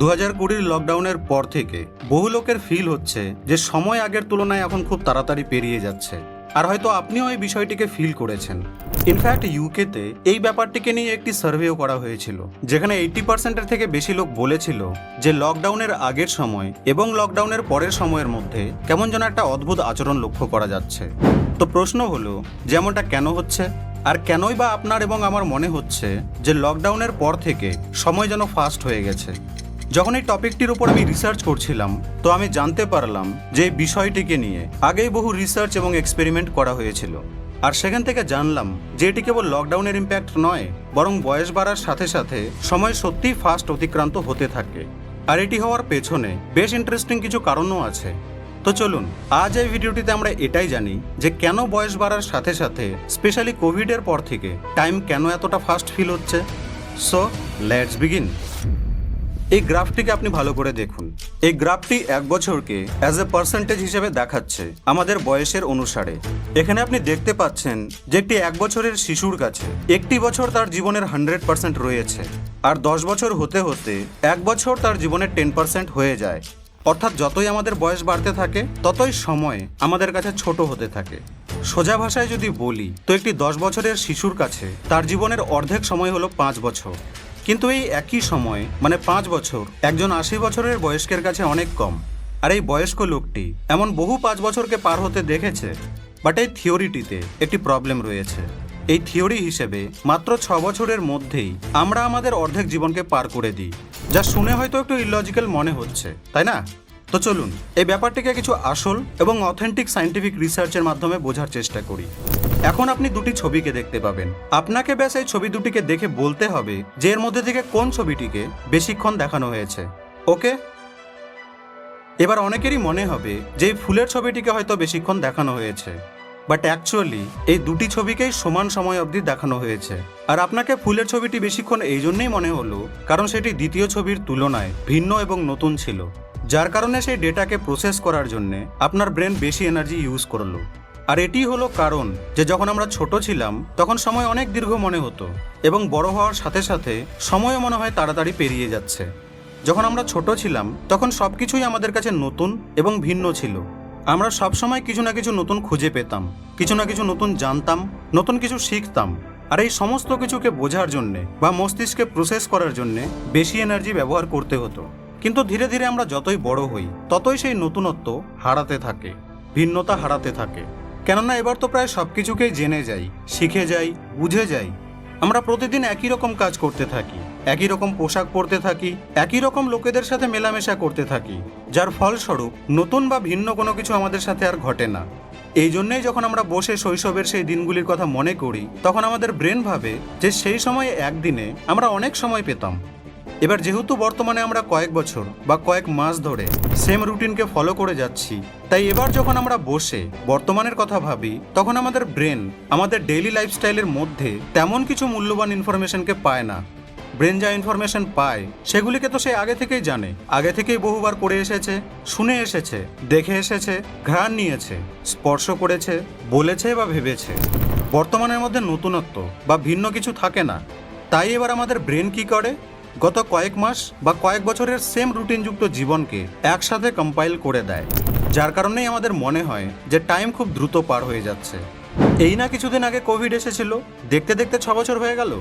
দু হাজার কুড়ির লকডাউনের পর থেকে বহু লোকের ফিল হচ্ছে যে সময় আগের তুলনায় এখন খুব তাড়াতাড়ি পেরিয়ে যাচ্ছে। আর হয়তো আপনিও এই বিষয়টিকে ফিল করেছেন। ইনফ্যাক্ট ইউকেতে এই ব্যাপারটিকে নিয়ে একটি সার্ভেও করা হয়েছিল, যেখানে এইটি পার্সেন্টের থেকে বেশি লোক বলেছিল যে লকডাউনের আগের সময় এবং লকডাউনের পরের সময়ের মধ্যে কেমন যেন একটা অদ্ভুত আচরণ লক্ষ্য করা যাচ্ছে। তো প্রশ্ন হলো, যেমনটা কেন হচ্ছে? আর কেনই বা আপনার এবং আমার মনে হচ্ছে যে লকডাউনের পর থেকে সময় যেন ফাস্ট হয়ে গেছে? যখন এই টপিকটির উপর আমি রিসার্চ করছিলাম, তো আমি জানতে পারলাম যে বিষয়টিকে নিয়ে আগেই বহু রিসার্চ এবং এক্সপেরিমেন্ট করা হয়েছিল। আর সেখান থেকে জানলাম যে এটি কেবল লকডাউনের ইম্প্যাক্ট নয়, বরং বয়স বাড়ার সাথে সাথে সময় সত্যিই ফাস্ট অতিক্রান্ত হতে থাকে। আর এটি হওয়ার পেছনে বেশ ইন্টারেস্টিং কিছু কারণও আছে। তো চলুন, আজ এই ভিডিওটিতে আমরা এটাই জানি যে কেন বয়স বাড়ার সাথে সাথে স্পেশালি কোভিডের পর থেকে টাইম কেন এতটা ফাস্ট ফিল হচ্ছে। সো লেটস বিগিন এই গ্রাফটিকে আপনি ভালো করে দেখুন। এই গ্রাফটি এক বছরকে অ্যাজ এ পার্সেন্টেজ হিসেবে দেখাচ্ছে আমাদের বয়সের অনুসারে। এখানে আপনি দেখতে পাচ্ছেন যে একটি এক বছরের শিশুর কাছে একটি বছর তার জীবনের হান্ড্রেড পার্সেন্ট রয়েছে আর দশ বছর হতে হতে এক বছর তার জীবনের টেন পার্সেন্ট হয়ে যায়। অর্থাৎ যতই আমাদের বয়স বাড়তে থাকে, ততই সময় আমাদের কাছে ছোট হতে থাকে। সোজা ভাষায় যদি বলি, তো একটি দশ বছরের শিশুর কাছে তার জীবনের অর্ধেক সময় হলো পাঁচ বছর। কিন্তু এই একই সময়ে মানে পাঁচ বছর, একজন আশি বছরের বয়স্কের কাছে অনেক কম। আর এই বয়স্ক লোকটি এমন বহু পাঁচ বছরকে পার হতে দেখেছে, বাট এই থিওরিটিতে একটি প্রবলেম রয়েছে। এই থিওরি হিসেবে মাত্র ছ বছরের মধ্যেই আমরা আমাদের অর্ধেক জীবনকে পার করে দিই, যা শুনে হয়তো একটু ইলজিক্যাল মনে হচ্ছে, তাই না? তো চলুন, এই ব্যাপারটিকে কিছু আসল এবং অথেন্টিক সাইন্টিফিক রিসার্চের মাধ্যমে বোঝার চেষ্টা করি। এখন আপনি দুটি ছবিকে দেখতে পাবেন। আপনাকে ব্যাস এই ছবি দুটিকে দেখে বলতে হবে যে এর মধ্যে থেকে কোন ছবিটিকে বেশিক্ষণ দেখানো হয়েছে। ওকে? এবার অনেকেরই মনে হবে যে এই ফুলের ছবিটিকে হয়তো বেশিক্ষণ দেখানো হয়েছে। বাট অ্যাকচুয়ালি এই দুটি ছবিকেই সমান সময় অবধি দেখানো হয়েছে। আর আপনাকে ফুলের ছবিটি বেশিক্ষণ এই জন্যই মনে হলো, কারণ সেটি দ্বিতীয় ছবির তুলনায় ভিন্ন এবং নতুন ছিল। যার কারণে সেই ডেটাকে প্রসেস করার জন্য আপনার ব্রেন বেশি এনার্জি ইউজ করল। আর এটি হলো কারণ যে যখন আমরা ছোট ছিলাম, তখন সময় অনেক দীর্ঘ মনে হতো এবং বড় হওয়ার সাথে সাথে সময়ও মনে হয় তাড়াতাড়ি পেরিয়ে যাচ্ছে। যখন আমরা ছোট ছিলাম, তখন সব কিছুই আমাদের কাছে নতুন এবং ভিন্ন ছিল। আমরা সবসময় কিছু না কিছু নতুন খুঁজে পেতাম, কিছু না কিছু নতুন জানতাম, নতুন কিছু শিখতাম। আর এই সমস্ত কিছুকে বোঝার জন্যে বা মস্তিষ্কে প্রসেস করার জন্যে বেশি এনার্জি ব্যবহার করতে হতো। কিন্তু ধীরে ধীরে আমরা যতই বড় হই, ততই সেই নতুনত্ব হারাতে থাকে, ভিন্নতা হারাতে থাকে। কেননা এবার তো প্রায় সব কিছুকেই জেনে যাই, শিখে যাই, বুঝে যাই। আমরা প্রতিদিন একই রকম কাজ করতে থাকি, একই রকম পোশাক পরতে থাকি, একই রকম লোকেদের সাথে মেলামেশা করতে থাকি, যার ফলস্বরূপ নতুন বা ভিন্ন কোনো কিছু আমাদের সাথে আর ঘটে না। এই জন্যই যখন আমরা বসে শৈশবের সেই দিনগুলির কথা মনে করি, তখন আমাদের ব্রেন ভাবে যে সেই সময়ে একদিনে আমরা অনেক সময় পেতাম। এবার যেহেতু বর্তমানে আমরা কয়েক বছর বা কয়েক মাস ধরে সেম রুটিনকে ফলো করে যাচ্ছি, তাই এবার যখন আমরা বসে বর্তমানের কথা ভাবি, তখন আমাদের ব্রেন আমাদের ডেইলি লাইফস্টাইলের মধ্যে তেমন কিছু মূল্যবান ইনফরমেশনকে পায় না। ব্রেন যা ইনফরমেশন পায়, সেগুলিকে তো সে আগে থেকেই জানে। আগে থেকেই বহুবার পড়ে এসেছে, শুনে এসেছে, দেখে এসেছে, ঘ্রাণ নিয়েছে, স্পর্শ করেছে, বলেছে বা ভেবেছে। বর্তমানের মধ্যে নতুনত্ব বা ভিন্ন কিছু থাকে না। তাই এবার আমাদের ব্রেন কি করে? গত কয়েক মাস বা কয়েক বছরের সেম রুটিনযুক্ত জীবনকে একসাথে কম্পাইল করে দেয়, যার কারণেই আমাদের মনে হয় যে টাইম খুব দ্রুত পার হয়ে যাচ্ছে। এই না কিছুদিন আগে কোভিড এসেছিল, দেখতে দেখতে ছ বছর হয়ে গেল।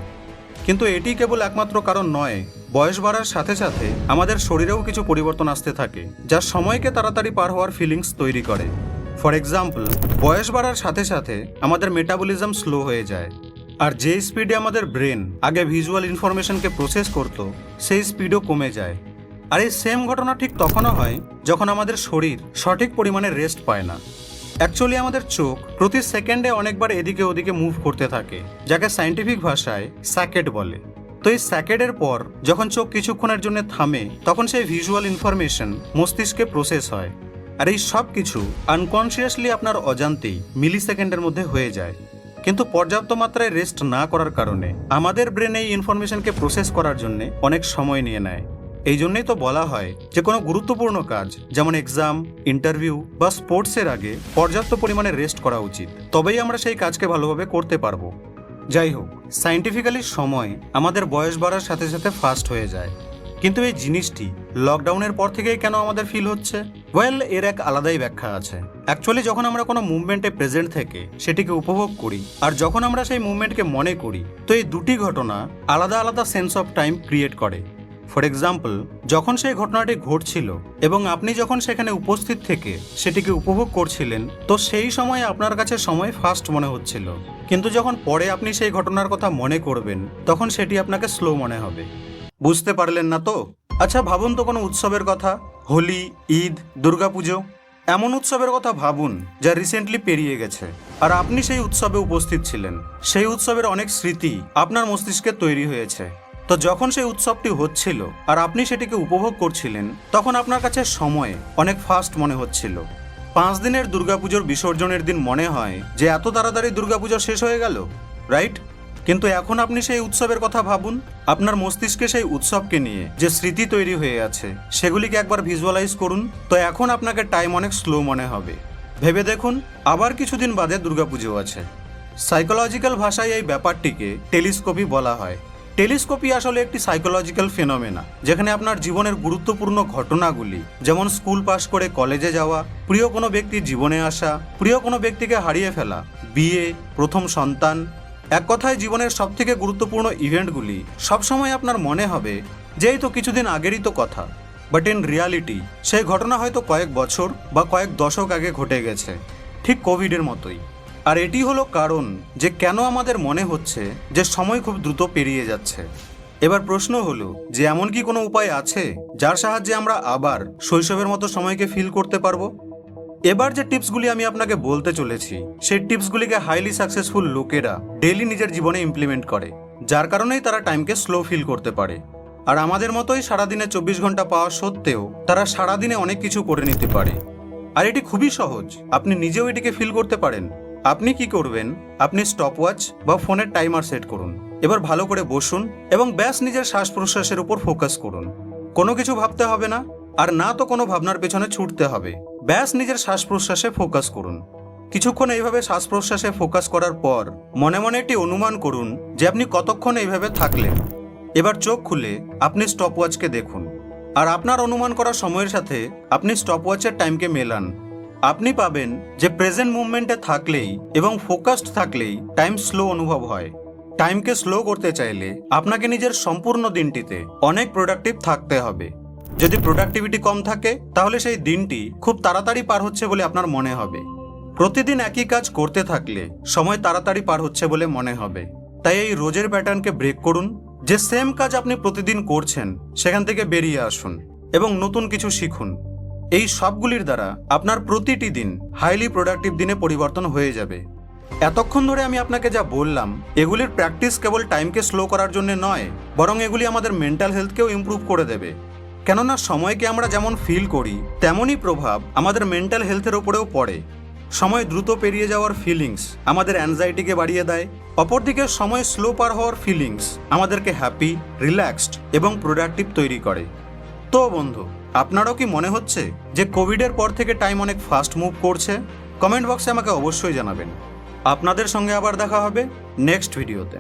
কিন্তু এটি কেবল একমাত্র কারণ নয়, বয়স বাড়ার সাথে সাথে আমাদের শরীরেও কিছু পরিবর্তন আসতে থাকে, যা সময়কে তাড়াতাড়ি পার হওয়ার ফিলিংস তৈরি করে। ফর এক্সাম্পল বয়স বাড়ার সাথে সাথে আমাদের মেটাবলিজম স্লো হয়ে যায়। আর যে স্পিডে আমাদের ব্রেন আগে ভিজুয়াল ইনফরমেশনকে প্রসেস করত, সেই স্পিডও কমে যায়। আর এই সেম ঘটনা ঠিক তখনও হয় যখন আমাদের শরীর সঠিক পরিমাণে রেস্ট পায় না। অ্যাকচুয়ালি আমাদের চোখ প্রতি সেকেন্ডে অনেকবার এদিকে ওদিকে মুভ করতে থাকে, যাকে সাইন্টিফিক ভাষায় স্যাকেট বলে। তো এই স্যাকেডের পর যখন চোখ কিছুক্ষণের জন্য থামে, তখন সেই ভিজুয়াল ইনফরমেশন মস্তিষ্কে প্রসেস হয়। আর এই সব কিছু আনকনসিয়াসলি আপনার অজান্তেই মিলি সেকেন্ডের মধ্যে হয়ে যায়। কিন্তু পর্যাপ্ত মাত্রায় রেস্ট না করার কারণে আমাদের ব্রেন এই ইনফরমেশনকে প্রসেস করার জন্য অনেক সময় নিয়ে নেয়। এই জন্যই তো বলা হয় যে কোনো গুরুত্বপূর্ণ কাজ, যেমন এক্সাম ইন্টারভিউ বা স্পোর্টসের আগে পর্যাপ্ত পরিমাণে রেস্ট করা উচিত। তবেই আমরা সেই কাজকে ভালোভাবে করতে পারব। যাই হোক সাইন্টিফিক্যালি সময় আমাদের বয়স বাড়ার সাথে সাথে ফাস্ট হয়ে যায়। কিন্তু এই জিনিসটি লকডাউনের পর থেকেই কেন আমাদের ফিল হচ্ছে? ওয়েল এর এক আলাদাই ব্যাখ্যা আছে। অ্যাকচুয়ালি যখন আমরা কোনো মুভমেন্টে প্রেজেন্ট থেকে সেটিকে উপভোগ করি, আর যখন আমরা সেই মুভমেন্টকে মনে করি, তো এই দুটি ঘটনা আলাদা আলাদা সেন্স অফ টাইম ক্রিয়েট করে। ফর এক্সাম্পল যখন সেই ঘটনাটি ঘটছিল, এবং আপনি যখন সেখানে উপস্থিত থেকে সেটিকে উপভোগ করছিলেন, তো সেই সময় আপনার কাছে সময় ফাস্ট মনে হচ্ছিল। কিন্তু যখন পরে আপনি সেই ঘটনার কথা মনে করবেন, তখন সেটি আপনাকে স্লো মনে হবে। বুঝতে পারলেন না তো? আচ্ছা ভাবুন তো কোনো উৎসবের কথা। হোলি, ঈদ, দুর্গাপুজো, এমন উৎসবের কথা ভাবুন যা রিসেন্টলি পেরিয়ে গেছে। আর আপনি সেই উৎসবে উপস্থিত ছিলেন। সেই উৎসবের অনেক স্মৃতি আপনার মস্তিষ্কে তৈরি হয়েছে। তো যখন সেই উৎসবটি হচ্ছিল আর আপনি সেটিকে উপভোগ করছিলেন, তখন আপনার কাছে সময় অনেক ফাস্ট মনে হচ্ছিল। পাঁচ দিনের দুর্গাপুজোর বিসর্জনের দিন মনে হয় যে এত তাড়াতাড়ি দুর্গাপুজো শেষ হয়ে গেল রাইট কিন্তু এখন আপনি সেই উৎসবের কথা ভাবুন। আপনার মস্তিষ্কে সেই উৎসবকে নিয়ে যে স্মৃতি তৈরি হয়ে আছে, সেগুলিকে একবার ভিজুয়ালাইজ করুন। তো এখন আপনাকে টাইম অনেক স্লো মনে হবে। ভেবে দেখুন, আবার কিছুদিন বাদে দুর্গাপুজো আছে। সাইকোলজিক্যাল ভাষায় এই ব্যাপারটিকে টেলিস্কোপি বলা হয়। টেলিস্কোপি আসলে একটি সাইকোলজিক্যাল ফেনোমেনা যেখানে আপনার জীবনের গুরুত্বপূর্ণ ঘটনাগুলি, যেমন স্কুল পাশ করে কলেজে যাওয়া, প্রিয় কোনো ব্যক্তির জীবনে আসা, প্রিয় কোনো ব্যক্তিকে হারিয়ে ফেলা, বিয়ে, প্রথম সন্তান এক কথায় জীবনের সবথেকে গুরুত্বপূর্ণ ইভেন্টগুলি সবসময় আপনার মনে হবে যে এই তো কিছুদিন আগেরই তো কথা। বাট ইন রিয়ালিটি, সেই ঘটনা হয়তো কয়েক বছর বা কয়েক দশক আগে ঘটে গেছে, ঠিক কোভিডের মতোই। আর এটি হলো কারণ যে কেন আমাদের মনে হচ্ছে যে সময় খুব দ্রুত পেরিয়ে যাচ্ছে। এবার প্রশ্ন হলো, যে এমন কি কোনো উপায় আছে যার সাহায্যে আমরা আবার শৈশবের মতো সময়কে ফিল করতে পারব? এবার যে টিপসগুলি আমি আপনাকে বলতে চলেছি, সেই টিপসগুলিকে হাইলি সাকসেসফুল লোকেরা ডেলি নিজের জীবনে ইমপ্লিমেন্ট করে, যার কারণেই তারা টাইমকে স্লো ফিল করতে পারে। আর আমাদের মতোই সারাদিনে চব্বিশ ঘণ্টা পাওয়া সত্ত্বেও তারা সারাদিনে অনেক কিছু করে নিতে পারে। আর এটি খুবই সহজ, আপনি নিজেও এটিকে ফিল করতে পারেন। আপনি কি করবেন? আপনি স্টপ ওয়াচ বা ফোনের টাইমার সেট করুন, এবার ভালো করে বসুন এবং ব্যাস নিজের শ্বাস প্রশ্বাসের উপর ফোকাস করুন। কোনো কিছু ভাবতে হবে না, আর না তো কোনো ভাবনার পেছনে ছুটতে হবে। ব্যাস নিজের শ্বাস প্রশ্বাসে ফোকাস করুন। কিছুক্ষণ এইভাবে শ্বাস প্রশ্বাসে ফোকাস করার পর মনে মনে একটি অনুমান করুন যে আপনি কতক্ষণ এইভাবে থাকলেন। এবার চোখ খুলে আপনি স্টপওয়াচকে দেখুন। আর আপনার অনুমান করা সময়ের সাথে আপনি স্টপওয়াচের টাইমকে মেলান। আপনি পাবেন যে প্রেজেন্ট মুভমেন্টে থাকলেই এবং ফোকাসড থাকলেই টাইম স্লো অনুভব হয়। টাইমকে স্লো করতে চাইলে আপনাকে নিজের সম্পূর্ণ দিনটিতে অনেক প্রোডাক্টিভ থাকতে হবে। যদি প্রোডাক্টিভিটি কম থাকে, তাহলে সেই দিনটি খুব তাড়াতাড়ি পার হচ্ছে বলে আপনার মনে হবে। প্রতিদিন একই কাজ করতে থাকলে সময় তাড়াতাড়ি পার হচ্ছে বলে মনে হবে। তাই এই রোজের প্যাটার্নকে ব্রেক করুন, যে সেম কাজ আপনি প্রতিদিন করছেন, সেখান থেকে বেরিয়ে আসুন এবং নতুন কিছু শিখুন। এই সবগুলির দ্বারা আপনার প্রতিটি দিন হাইলি প্রোডাক্টিভ দিনে পরিবর্তন হয়ে যাবে। এতক্ষণ ধরে আমি আপনাকে যা বললাম, এগুলির প্র্যাকটিস কেবল টাইমকে স্লো করার জন্য নয়, বরং এগুলি আমাদের মেন্টাল হেলথকেও ইমপ্রুভ করে দেবে। কেননা সময়কে আমরা যেমন ফিল করি, তেমনই প্রভাব আমাদের মেন্টাল হেলথের ওপরেও পড়ে। সময় দ্রুত পেরিয়ে যাওয়ার ফিলিংস আমাদের অ্যাংজাইটিকে বাড়িয়ে দেয়, অপরদিকে সময় স্লো পার হওয়ার ফিলিংস আমাদেরকে হ্যাপি রিল্যাক্সড এবং প্রোডাক্টিভ তৈরি করে। তো বন্ধু, আপনারও কি মনে হচ্ছে যে কোভিডের পর থেকে টাইম অনেক ফাস্ট মুভ করছে? কমেন্ট বক্সে আমাকে অবশ্যই জানাবেন। আপনাদের সঙ্গে আবার দেখা হবে নেক্সট ভিডিওতে